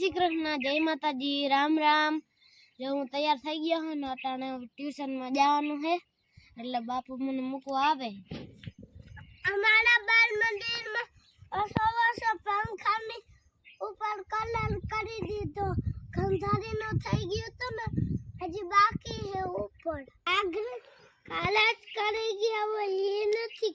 શ્રી કૃષ્ણ જય માતાજી, રામ રામ. જો હું તૈયાર થઈ ગયો હું અટાણે ટ્યુશનમાં જવાનું છે, એટલે બાપુ મને મૂકવા આવે. અમારા બાળ મંદિરમાં અસવાસો પંખાની ઉપર કલર કરી દીધો. ગંધારીનો થઈ ગયો તો ને હજી બાકી છે ઉપર. આગળ કાલા જ કરી ગયા હોય એ નથી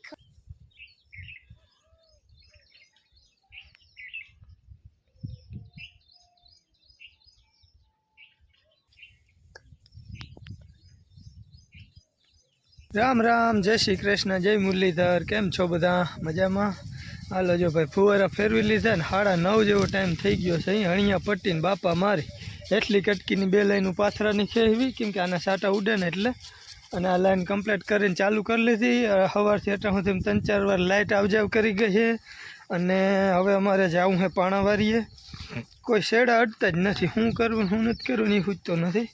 રામ રામ જય શ્રી કૃષ્ણ જય મુરલીધર કેમ છો બધા? મજામાં? હાલો જો ભાઈ ફુવારા ફેરવી લીધા ને સાડા નવ જેવો ટાઈમ થઈ ગયો છે. અહીં હણિયા પટ્ટીને બાપા મારી એટલી કટકીની બે લાઈનું પાથરાની ખેવી કેમ કે આના સાટા ઉડે ને એટલે. અને આ લાઈન કમ્પ્લીટ કરીને ચાલુ કરી લીધી. સવારથી અત્યાર સુધી ત્રણ ચાર વાર લાઇટ આવજાવ કરી ગઈ છે. અને હવે અમારે જવું છે પાણાવારીએ કોઈ શેડા અડતા જ નથી. શું કરવું શું નથી કરવું એ પૂછતો નથી.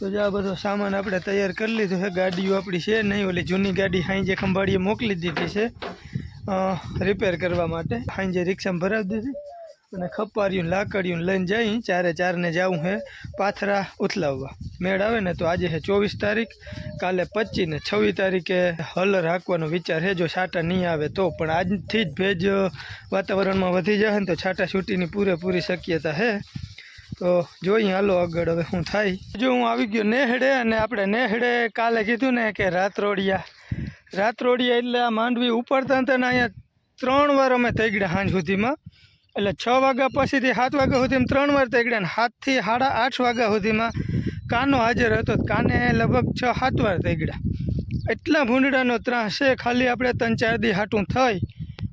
તો જો આ બધો સામાન આપણે તૈયાર કરી લીધો છે. ગાડીઓ આપણી છે નહીં, ઓલી જૂની ગાડી હાંજે ખંભાળીએ મોકલી દીધી છે રિપેર કરવા માટે. હાંજે રિક્ષામાં ભરાવી દીધી અને ખપારીયું, લાકડીયું લઈને જઈ ચારે ચારને જવું છે પાથરા ઉથલાવવા. મેળ આવે ને તો આજે છે ચોવીસ તારીખ, કાલે પચીસ ને છવ્વીસ તારીખે હલર રાખવાનો વિચાર છે. જો છાંટા નહીં આવે તો પણ આજથી જ ભેજ વાતાવરણમાં વધી જશે ને તો છાંટા છૂટીની પૂરેપૂરી શક્યતા છે. તો જોઈએ હાલો આગળ હવે શું થાય. જો હું આવી ગયો નેહડે અને આપણે નેહડે કાલે કીધું ને કે રાતરોડિયા. રાતરોડિયા એટલે આ માંડવી ઉપડતા હતા ને અહીંયા ત્રણ વાર અમે તૈગડ્યા સાંજ સુધીમાં. એટલે છ વાગ્યા પછીથી સાત વાગ્યા સુધીમાં ત્રણ વાર તૈગડ્યા ને સાતથી સાડા આઠ વાગ્યા સુધીમાં કાનો હાજર હતો. કાને લગભગ છ, સાત વાર તૈગડ્યા એટલા ભૂંડડાનો ત્રાસ છે, ખાલી આપણે ત્રણ, ચાર દી હાટું થઈ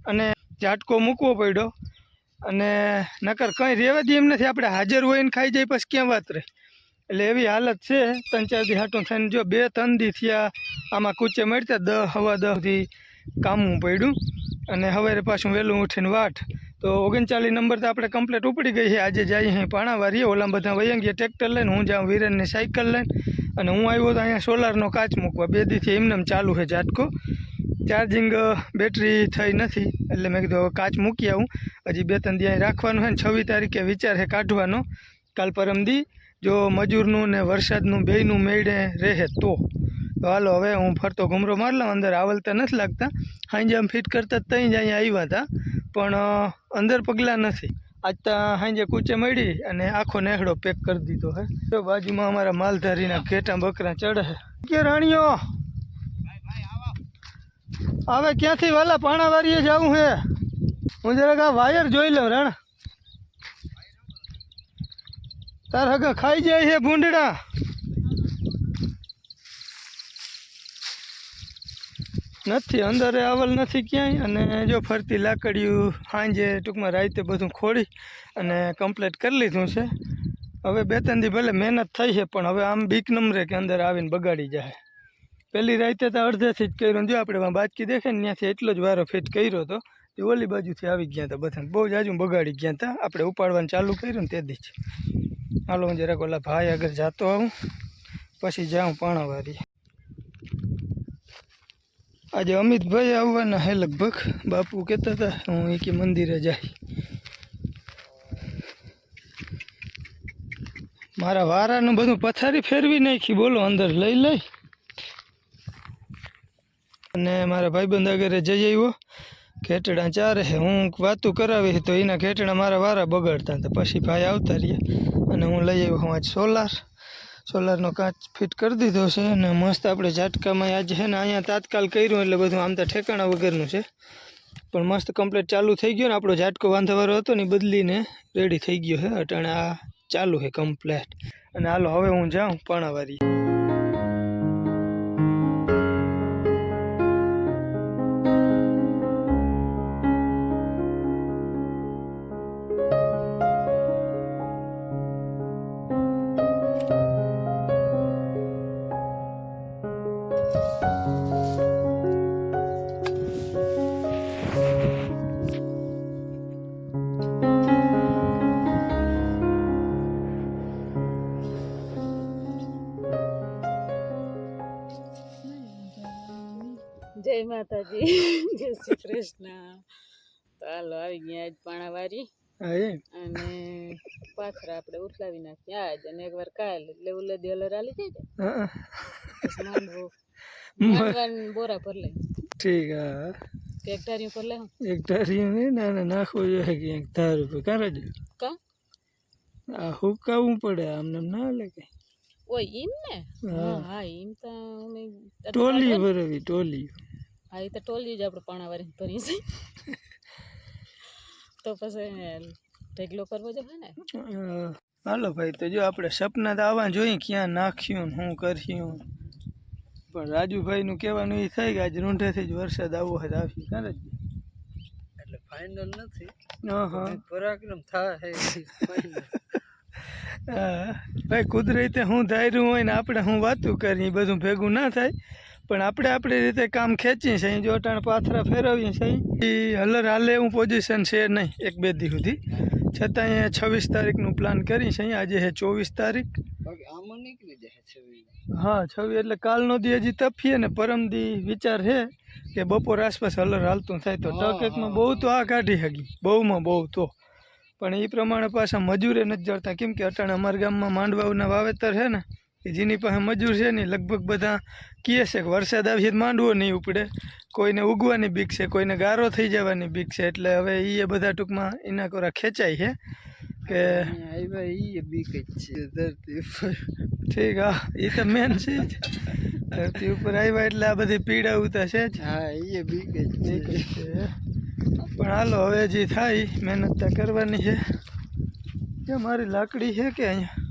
અને ઝાટકો મૂકવો પડ્યો. અને નકર કંઈ રહેવા દઈએ એમ નથી. આપણે હાજર હોય ને ખાઈ જાય પછી ક્યાં વાત રહે? એટલે એવી હાલત છે. ત્રણ ચાર દી હાટું થઈને જો બે ત્રણ દી થયા, આમાં કૂચે મળતા દહ, હવા દહથી કામવું પડ્યું. અને સવારે પાછું વહેલું ઉઠીને વાટ. તો ઓગણચાલીસ નંબર તો આપણે કમ્પ્લીટ ઉપડી ગઈ છે. આજે જઈએ અહીં પાણાવારીએ ઓલા બધા વયંગીએ ટ્રેક્ટર લઈને, હું જાઉં વિરેનની સાયકલ લઈને. અને હું આવ્યો તો અહીંયા સોલારનો કાચ મૂકવા. બે દીથી એમને એમ ચાલુ છે ઝાટકો. ચાર્જિંગ બેટરી થઈ નથી. એટલે મેં કીધું કાચ મૂકી આવું. હજી બે ત્રણ દિવસ રાખવાનું હોય ને છવ્વીસ તારીખે વિચાર છે કાઢવાનો. કાલ પરમદી, જો મજૂરનું ને વરસાદનું બેયનું મેળે રહે તો. તો હાલો, હવે હું ફરતો ઘૂમરો મારી લઉં, અંદર આવલતા નથી લાગતા. હાંજે આમ ફિટ કરતા ત્યાં જ અહીંયા આવ્યા હતા. પણ અંદર પગલાં નથી. આજ ત્યાં હાંજે કૂચે મળી અને આખો નેહડો પેક કરી દીધો હે. તો બાજુમાં અમારા માલધારીના ઘેટા બકરા ચડે કે રાણીઓ? હવે ક્યાંથી વાલા પાણાવારીએ જવું છે હું જરાક આ વાયર જોઈ લઉં, રણ. તાર હગા ખાઈ જાય છે ભૂંડડા. નથી, અંદરે આવલ નથી ક્યાંય. અને જો ફરતી લાકડીયું સાંજે ટૂંકમાં રાતે બધું ખોડી અને કમ્પ્લીટ કરી લીધું છે. હવે બે ત્રણ દી ભલે મહેનત થઈ છે પણ હવે આમ બીક નમરે કે અંદર આવીને બગાડી જાય. પહેલી રાતે તો અડધેથી જ કર્યું જો આપણે બાજકી દેખે ને ત્યાંથી એટલો જ વારો ફિટ કર્યો હતો એ ઓલી બાજુથી આવી ગયા હતા બધાને. બહુ જાજુ બગાડી ગયા હતા આપણે ઉપાડવાનું ચાલુ કર્યું ને તેથી જ હાલો હું જરાક ઓલા ભાઈ આગળ જતો આવું, પછી જાઉં પાણાવારી આજે અમિતભાઈ આવવાના હે લગભગ. બાપુ કહેતા હતા હું એ કે મંદિરે જાય. મારા વારાનું બધું પથારી ફેરવી નાખી. બોલો અંદર લઈ લઈ. અને મારા ભાઈબંધ આગળ જઈ આવ્યો. ઘેટડા ચારે છે હું વાતું કરાવી તો એના ઘેટડા મારા વારા બગાડતા હતા. પછી ભાઈ આવતા રહ્યા અને હું લઈ આવ્યો હું આજ સોલાર. સોલારનો કાચ ફિટ કરી દીધો છે અને મસ્ત આપણે ઝાટકામાં આજે છે ને અહીંયા તાત્કાલ કર્યું એટલે બધું આમ તો ઠેકાણા વગરનું છે. પણ મસ્ત કમ્પ્લીટ ચાલુ થઈ ગયો ને આપણો ઝાટકો વાંધાવાળો હતો ને બદલીને રેડી થઈ ગયો છે અટાણે આ ચાલુ છે કમ્પ્લેટ અને હાલો હવે હું જાઉં પાણાવારી આવી ગયા આજ પાણાવારી એમ? અને પાથરા આપણે ઉથલાવી નાખીએ. આજ અને એકવાર કાલ એટલે ઉલદી અલર આલી જાય માંડવો. બોરા પર લે ઠીક હા. કે એક ટારી ઉપર લે એક ટારી ના ના નાખવું જોઈએ ક્યાંક ધાર ઉપર. કાં જ કા? આ હુકાવવું પડે આમને ના લે કઈ ઓય ઈમ ને? હા. હા ઈમ તો ટોલી ભરવી ટોલી. હા એ તો ટોલી જ આપણે પાણાવાળી ભરી છે તો પછી ઢેગલો કરવો જોઈએ ને? અ, હાલો ભાઈ તો જો આપણે સપના તો આવવા જોઈએ ક્યાં નાખ્યું ને શું કર્યું? પણ રાજુભાઈનું કહેવાનું એ થાય કે આજ રૂંઢેથી જ વરસાદ આવવો હોય તો આવ્યું કાં જ. એટલે ફાઇનલ નથી. હા હા. પરાક્રમ થાય હા, ભાઈ કુદરતે હું ધાર્યું હોય ને આપણે હું વાતું કરી એ બધું ભેગું ના થાય. પણ આપણે આપણી રીતે કામ ખેંચીએ છીએ. જો અટાણ પાથરા ફેરવીએ છીએ. એ હલર હાલે એવું પોઝિશન છે નહીં એક બે દી સુધી. છતાં અહીંયા છવ્વીસ તારીખનું પ્લાન કરી છે આજે છે ચોવીસ તારીખ. હા છવ્વીસ એટલે કાલનો દી હજી તપીએ ને પરમ દી વિચાર છે કે બપોર આસપાસ હલર હાલતું થાય તો ટક એકમાં બહુ તો આ કાઢી હગી. બહુમાં બહુ તો. પણ એ પ્રમાણે પાછા મજૂરે નથી જડતા. કેમ કે અટાણે અમારા ગામમાં માંડવાઓના વાવેતર છે ને કે જેની પાસે મજૂર છે ને, લગભગ બધા કહે છે કે વરસાદ આવશે તો માંડવો નહીં ઉપડે. કોઈને ઉગવાની બીક છે, કોઈને ગારો થઈ જવાની બીક છે. એટલે હવે એ બધા ટૂંકમાં એના કોરા ખેંચાય છે કે ઈ બીક જ છે ધરતી ઉપર ઠીક, હા એ તો મેન છે ધરતી ઉપર આવ્યા એટલે આ બધી પીડા ઉતા છે જ. હા એ બીક જ છે પણ હાલો, હવે જે થાય, મહેનત તો કરવાની છે. કે મારી લાકડી છે કે અહીંયા?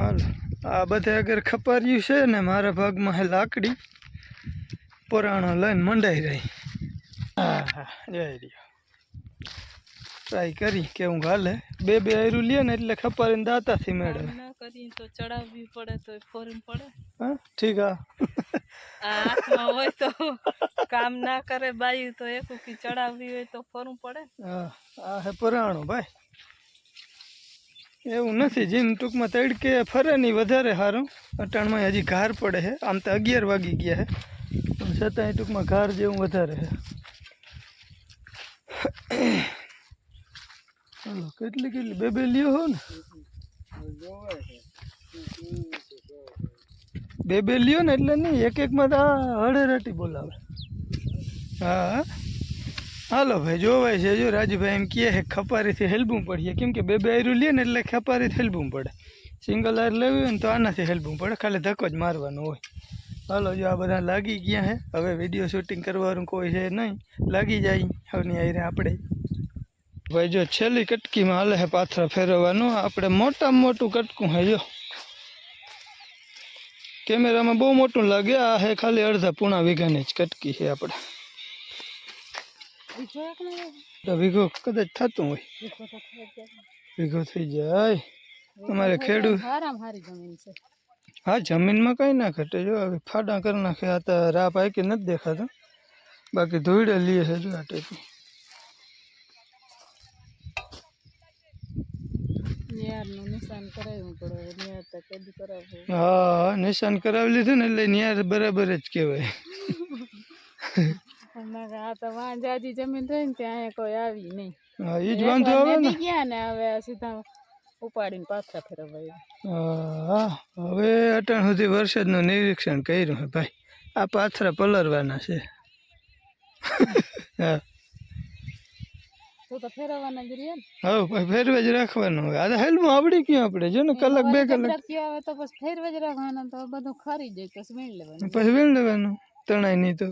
હાલો આ બધે અગર ખપાર્યું છે ને મારા ભાગમાં હે લાકડી પુરાણો લઈને મંડાઈ રહી. હા હા જય રહ્યો ટ્રાય કરી કેવું હાલે. બે બે આયરું લે ને એટલે ખપારીને દાતાથી મેળવે. ના કરી તો ચડાવવી પડે તો ફોરમ પડે. હા ઠીક હા. હાથમાં હોય તો કામ ના કરે બાયું તો એક ઉકી ચડાવવી હોય તો ફરવું પડે. હા આ હે પુરાણું ભાઈ. એવું નથી જેમ ટૂંકમાં તડકે ફરે નહીં વધારે સારું અટાણમાં હજી ઘાર પડે છે. આમ તો અગિયાર વાગી ગયા છે. પણ છતાંય ટૂંકમાં ઘાર જેવું વધારે છે. ચાલો કેટલી કેટલી બે બે લ્યો હો ને? બે બે લ્યો ને એટલે નહીં, એક એકમાં તો આ હળેરાટી બોલાવે. હા. હાલો ભાઈ, જોવાય છે, જો રાજુભાઈ એમ કહે છે, ખપારીથી હેલવું પડીએ. કેમ કે બે બે આયરું લે ને એટલે ખપારીથી હેલવું પડે. સિંગલ આયર લેવી હોય ને તો આનાથી હેલવું પડે, ખાલી ધક્કો જ મારવાનો હોય. હાલો, જો આ બધા લાગી ગયા છે હવે વીડિયો શૂટિંગ કરવાનું કોઈ છે નહીં. લાગી જાય હવની આયરે આપણે. ભાઈ, જો છેલ્લી કટકીમાં હાલે છે પાથરા ફેરવવાનું. આપણે મોટામાં મોટું કટકું છે જો. કેમેરામાં બહુ મોટું લાગે. આ છે ખાલી અડધા પૂણા વીઘાની જ કટકી છે આપણે. બીજો એક ને તો વીઘો કદાચ થતું હોય બીજો તો થઈ જાય. વીઘો થઈ જાય અમારે ખેડૂત હારામાં હારી જમીન છે હા જમીનમાં કઈ ના ઘટે જો હવે ફાડા કરી નાખે આ તો રાપ આકી નથી દેખાતો બાકી ધોઈડે લીએ છે જો આ ટાઈપની નિયારનું નિશાન કરાવવું પડે હવે નિયાર તો કદી કરાવવું હા નિશાન કરાવી લીધું ને એટલે ન્યાર બરાબર જ કહેવાય અમારે આ તો વાં જાજી જમીન થઈ ને ત્યાં કોઈ આવી નહીં. હા એ જ વાંધો આવે ને? ગયા ને હવે સીધા ઉપાડીને પાછા ફેરવાય હા હવે અટાણ સુધી વરસાદનું નિરીક્ષણ કર્યું છે ભાઈ. આ પાથરા પલરવાના છે. હા. તો તો ફેરવવાના જ રહ્યા હા ફેરવે જ રાખવાનું આ તો હેલમાં આવડી ગયું આપણે જો ને કલાક બે કલાક. આવે તો પછી ફેરવે જ રાખવાના તો બધું ખરી જાય પછી વીણ લેવાનું. પછી વેણ લેવાનું તણાય નહીં તો.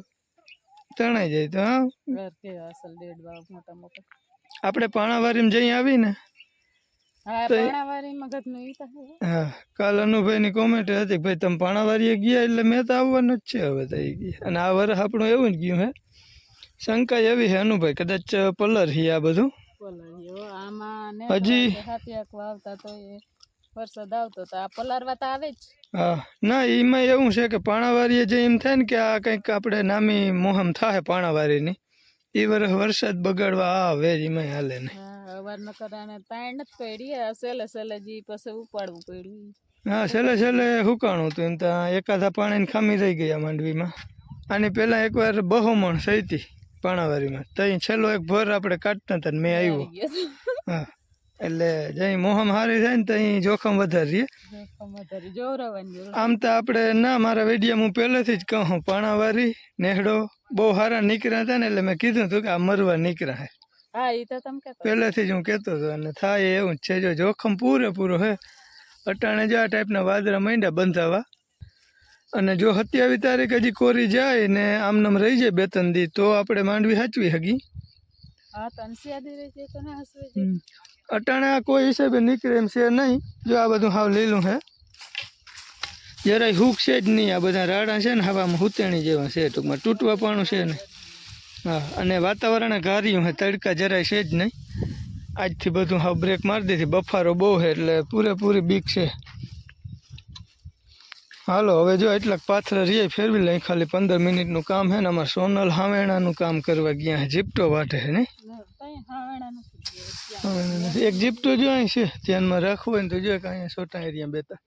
તણાઈ જાય તો હા ઘર કેવા અસલ દેડ વાવ મોટા મોટા આપણે પાણાવારીમાં જઈ આવીને હા પાણાવારીમાં ઘરનું ઈ તો હા કાલ અનુભાઈની કોમેન્ટ હતી ભાઈ તમે પાણાવારીએ ગયા એટલે મેં તો આવવાનું જ છે હવે થઈ ગયા અને આ વર્ષ આપણું એવું જ ગયું હે શંકા એવી છે અનુભાઈ કદાચ પલર હી આ બધું પલર આમાં હજી- વાવતા તો એ વરસાદ આવતો તો આ પલારવા તો આવે જ. હા ના એમાં એવું છે કે પાણાવારીએ જે એમ થાય ને કે આ કંઈક આપણે નામી મોહમ થાય પાણાવારીની એ વર્ષ વરસાદ બગાડવા આવે જ એમાં હાલે ને અવાર ન કરાને તાણ નથી પડી સેલે સેલે જી પછી ઉપાડવું પડ્યું. હા છેલ્લે છેલ્લે હુકાણું હતું એમ ત્યાં એકાદા પાણીની ખામી રહી ગયા માંડવીમાં. આની પહેલાં એકવાર બહુમણ સહીતી પાણાવારીમાં. ત્યાં છેલ્લો એક ભર આપણે કાઢતા હતા ને મેં આવ્યો. હા. એટલે જઈ મોહમ હારી થાય ને તો અહીં જોખમ વધારે રહીએ આમ તો આપણે ના મારા વેડિયા હું પહેલેથી જ કહું પાણાવારી નેહડો બહુ સારા નીકળ્યા હતા ને એટલે મેં કીધું હતું કે આ મરવા નીકળ્યા હે. હા એ તો તમે પહેલેથી જ હું કહેતો હતો અને થાય એવું જ છે જો જોખમ પૂરેપૂરો હે અટાણે જો આ ટાઈપના વાદળા માંડ્યા બંધાવા. અને જો સત્યાવીસ તારીખ હજી કોરી જાય ને આમનામ રહી જાય બે ત્રણ દી તો આપણે માંડવી સાચવી હગી. હા. અટાણે આ કોઈ હિસાબે નીકળે એમ છે નહીં. જો આ બધું હાવ લીલું હે. જરાય હૂક છે જ નહીં. આ બધા રાડા છે ને હવામાં હુતેણી જેવા છે. ટૂંકમાં તૂટવા પાણું છે ને. હા, અને વાતાવરણ ઘાર્યું હે. તડકા જરાય છે જ નહીં. આજથી બધું હાવ બ્રેક મારી દીધી. બફારો બહુ છે એટલે પૂરેપૂરી બીક છે. હાલો, હવે જો એટલાક પાથરા રીએ ફેરવી લઈ. ખાલી પંદર મિનિટનું કામ છે ને. અમારે સોનલ હાવેણાનું કામ કરવા ગયા હે. જીપટો વાટે છે નહીં તઈ હાવણા નથી હવે એક જીપટો જો અહીં છે ધ્યાનમાં રાખવું હોય ને તો જો કે અહીંયા છોટા એરિયા બેતા.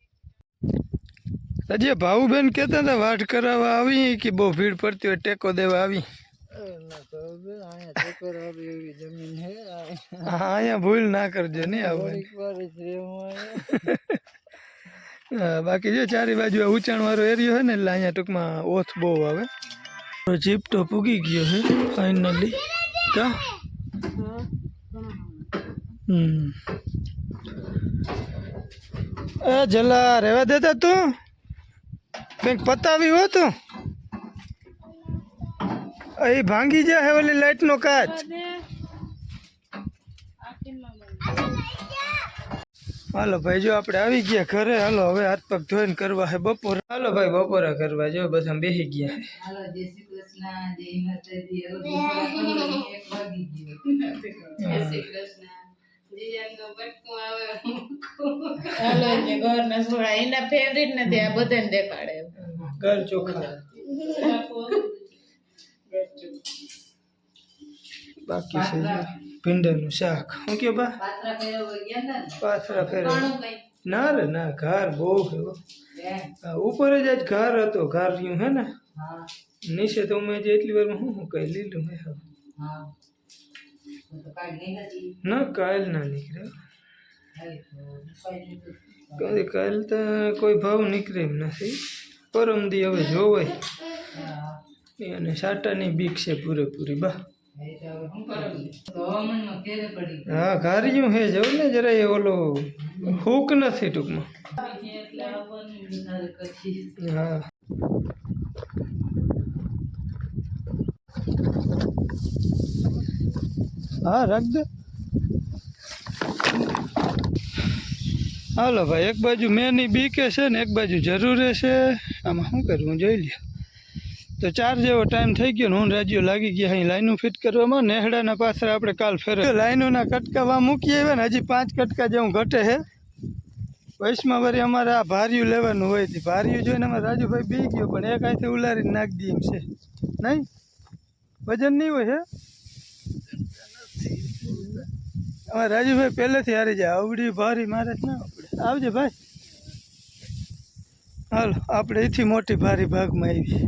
હજી ભાવુબેન કહેતા હતા વાટ કરાવવા આવી કે બહુ ભીડ પડતી હોય ટેકો દેવા આવી. ના તો હવે અહીંયા ચક્કર આવે એવી જમીન હે આ હા અહીંયા ભૂલ ના કરજો નહીં આવવાની. થોડીક વાર જ રહેવું અહીંયા. હા, બાકી જો ચારે બાજુ આ ઊંચાણ વાળો એરિયો છે ને એટલે અહીંયા ટૂંકમાં ઓથ બહુ આવે. તો જીપટો પૂગી ગયો છે ફાઇનલી. તો હમ એ જલા રહેવા દેતા તું. કંઈક પતાવી હો તું. અહીં ભાંગી જાય ઓલી લાઈટનો કાચ. હાલો ભાઈ, જો આપણે આવી ગયા ઘરે. હાલો, હવે હાથ પગ ધોઈને કરવા હે બપોર. હાલો ભાઈ, બપોરા કરવા. જો, બધા બેસી ગયા હે ઘર ચોખા બાકી છે જો ભીંડાનું શાક શું કે બા પાથરા ફેરે ના રે ના ઘર બહુ છે હો. હા, ઉપર જ આજ ઘર હતો ઘર રહ્યું હે ને નીચે તો મેં જે એટલી વારમાં હું હું કઈ લીધું હે. હા ના કાલ ના નીકળે કાલ તો કોઈ ભાવ નીકળે એમ નથી. પરમ દી હવે જોવાય. અને સાટાની બીક છે પૂરેપૂરી બા. હા કાર્યું હે જવું ને જરા એ ઓલો હૂક નથી ટૂંકમાં. હા. હા, રાખ દે. હાલો ભાઈ, એક બાજુ મેની બીકે છે ને, એક બાજુ જરૂરે છે. આમાં શું કરવું જોઈ લે તો ચાર જેવો ટાઈમ થઈ ગયો ને, હું રાજ્યો લાગી ગયા અહીં લાઈનો ફિટ કરવામાં. નેહડાના પાછળ આપણે કાલ ફેરે લાઈનોના કટકાવા મૂકી આવ્યા ને, હજી પાંચ કટકા જેવું ઘટે છે. વૈશમાં વળી અમારે આ ભાર્યું લેવાનું હોય છે ભાર્યું જોઈને અમારે રાજુભાઈ બી ગયો, પણ એક અહીંથી ઉલારીને નાખી દઈએ છે. નહીં? વજન નહીં હોય, હે? અમારે રાજુભાઈ પહેલેથી હારી જાય. આવડી ભારી મારે જ ના આપણે આવજે ભાઈ. હાલો, આપણે એથી મોટી ભારી ભાગમાં આવી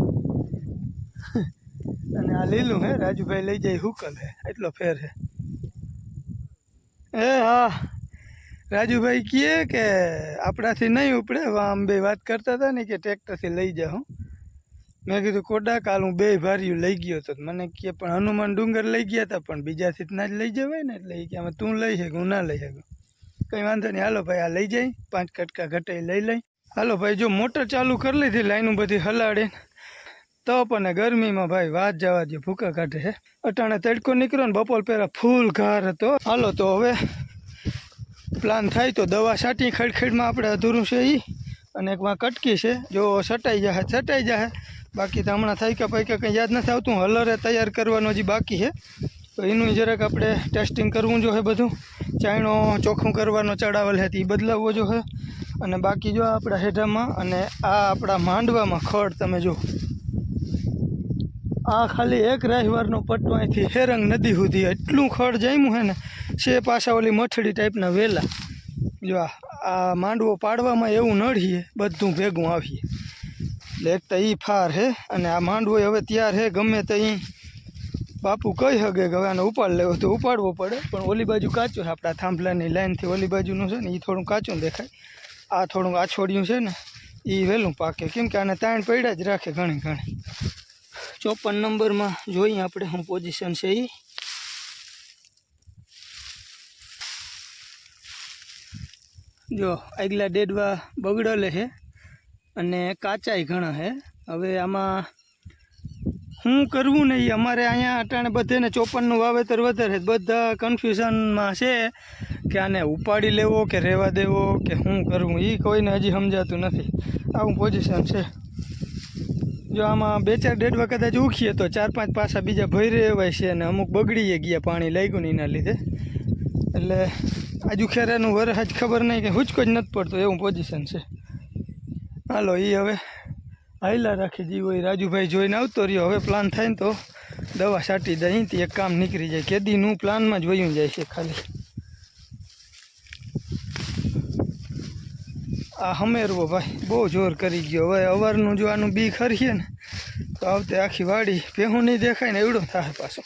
અને આ લીલું, હે, રાજુભાઈ લઈ જાય હુકલ, હે. એટલો ફેર, હે. એ હા. રાજુભાઈ કહે કે આપણાથી નહીં ઉપડે, હવે આમ બે વાત કરતા હતા ને કે ટ્રેક્ટરથી લઈ જાઉં મેં કીધું, કોડા, કાલ હું બે ભાર્યું લઈ ગયો હતો મને કહે, પણ હનુમાન ડુંગર લઈ ગયા હતા પણ બીજાથી જ ના જ લઈ જવાય ને? એટલે એ કે આમાં તું લઈ શકે હું ના લઈ શકું કંઈ વાંધો નહીં, હાલો ભાઈ, આ લઈ જાય. પાંચ કટકા ઘટે લઈ લઈ. હાલો ભાઈ, જો મોટર ચાલુ કરી લીધી, લાઈનું બધી હલાડે. તપ અને ગરમીમાં ભાઈ વાત જવા દે ભૂકા કાઢે હે. અટાણે તડકો નીકળ્યો ને બપોર પહેલાં ફૂલ ઘાર હતો. હાલો તો હવે પ્લાન થાય તો દવા છાંટી ખડખેડમાં આપણે અધૂરું છે એ અને એકમાં કટકી છે. જો છટાઈ જાય છટાઈ જાય બાકી તો હમણાં થાય કે પૈકી કંઈ યાદ નથી આવતું. હલરે તૈયાર કરવાનો હજી બાકી છે. તો એનું જરાક આપણે ટેસ્ટિંગ કરવું જો હે બધું. ચાયણો ચોખ્ખું કરવાનો ચડાવેલ હતી એ બદલાવવો જો હે. અને બાકી જો આપણા હેઠામાં અને આ આપણા માંડવામાં ખડ તમે જો. આ ખાલી એક રાહવારનો પટ્ટો અહીંથી હેરંગ નદી સુધી એટલું ખડ જામ્યું છે ને છે પાછા ઓલી મઠડી ટાઈપના વેલા. જો આ માંડવો પાડવામાં એવું નડીએ બધું ભેગું આવીએ. એટલે એક તો એ ફાર હે, અને આ માંડવો હવે તૈયાર હે, ગમે તે બાપુ કહી શકે કે હવે આને ઉપાડ લેવો, તો ઉપાડવો પડે. પણ ઓલી બાજુ કાચું છે, આપણા થાંભલાની લાઇનથી ઓલી બાજુનું છે ને એ થોડું કાચું દેખાય. આ થોડું આછોડ્યું છે ને એ વહેલું પાકે. કેમ કે આને તાણ પડ્યા જ રાખે ઘણી ઘણી. ચોપન નંબરમાં જોઈએ આપણે શું પોઝિશન છે એ જો, આગલા ડેડવા બગડેલે છે અને કાચાય ઘણા છે. હવે આમાં શું કરવું નહીં? અમારે અહીંયા અટાણે બધાને ચોપનનું વાવેતર વધારે બધા કન્ફ્યુઝનમાં છે કે આને ઉપાડી લેવો કે રહેવા દેવો કે શું કરવું એ કોઈને હજી સમજાતું નથી. આવું પોઝિશન છે. જો આમાં બે ચાર ડેડવા કદાચ ઉખીએ તો ચાર પાંચ પાસા બીજા ભરી રહેવાય છે અને અમુક બગડીએ ગયા, પાણી લાગ્યું ને એના લીધે. એટલે આજુ ખેરાનું વરસાદ ખબર નહીં કે હુચકો જ નથી પડતો, એવું પોઝિશન છે. હાલો એ હવે હાઈલા રાખી જીવો એ રાજુભાઈ જોઈને આવતો રહ્યો, હવે પ્લાન થાય ને તો દવા છાંટી દે, અહીંથી એક કામ નીકળી જાય. કેદીનું પ્લાનમાં જ વયું જાય છે ખાલી. આ હમેરવો ભાઈ, બહુ જોર કરી ગયો. હવે અવારનું જો આનું બી ખરીએ ને, તો આવતે આખી વાડી ભેહું નહીં દેખાય ને એવડો થાય પાછું.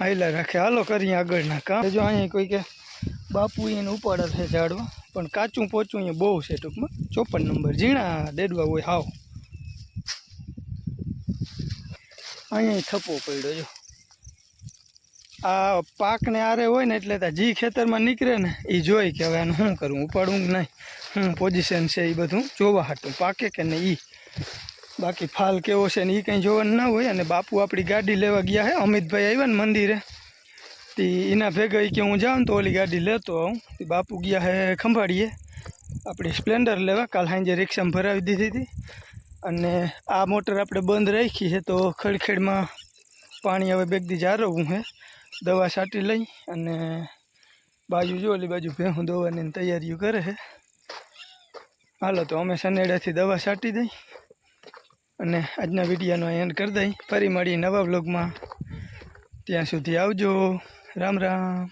આયલા રાખે. હાલો, કરીએ આગળના કામ. જો અહીંયા કોઈ કે બાપુ એને ઉપાડે છે ઝાડવા. પણ કાચું પોચું અહીંયા બહુ છે ટૂંકમાં. ચોપન નંબર. ઝીણા દેડવા હોય હાવ. અહીંયા થપ્પો પડ્યો, જો. આ પાકને આરે હોય ને એટલે ત્યાં જી ખેતરમાં નીકળે ને એ જોઈ કે હવે આને શું કરવું ઉપાડવું કે નહીં? શું પોઝિશન છે એ બધું? જોવા હાટું. પાકે કે નહીં એ બાકી ફાલ કેવો છે ને એ કંઈ જોવાનું ના હોય. અને બાપુ આપણી ગાડી લેવા ગયા હે. અમિતભાઈ આવ્યા ને મંદિરે. તે એના ભેગા કે હું જાઉં તો ઓલી ગાડી લેતો આવું તે બાપુ ગયા હે ખંભાળીએ આપણે સ્પ્લેન્ડર લેવા કાલ સાંજે રિક્ષામાં ભરાવી દીધી હતી અને આ મોટર આપણે બંધ રાખી છે તો ખડખેડમાં પાણી હવે બેગદી જારવવું છે દવા છાંટી લઈ અને બાજુ જો ઓલી બાજુ ભેહું દવાની તૈયારીઓ કરે છે હાલો તો અમે સનેડાથી દવા છાંટી દઈ અને આજના વિડીયોનો એન્ડ કરી દઈ. ફરી મળી નવા બ્લોગમાં ત્યાં સુધી આવજો. રામ રામ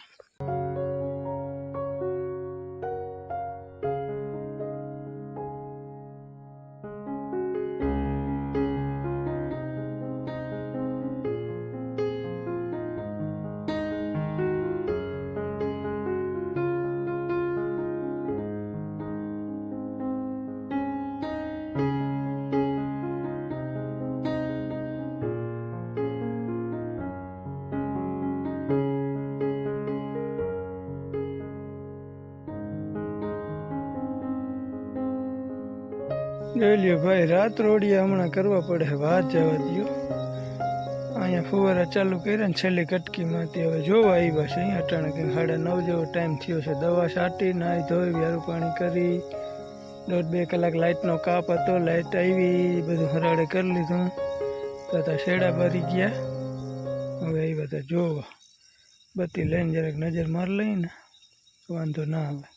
જોઈ ભાઈ, રાત રોડિયા હમણાં કરવા પડે, વાત જવા દો અહીંયા ફુવારા ચાલુ કર્યા ને છેલ્લી કટકીમાંથી હવે જોવા આવ્યા છે. અહીંયા અટાણે કંઈક સાડા નવ જેવો ટાઈમ થયો છે. દવા છાંટી નાહી ધોઈ, વ્યારું પાણી કરી, દોઢ બે કલાક લાઇટનો કાપ હતો લાઇટ આવી, બધું હરાડે કરી લીધું. તથા શેડા ભરી ગયા. હવે આવ્યા હતા જોવા. બત્તી લઈને જરાક નજર માર લઈને. વાંધો ના આવે.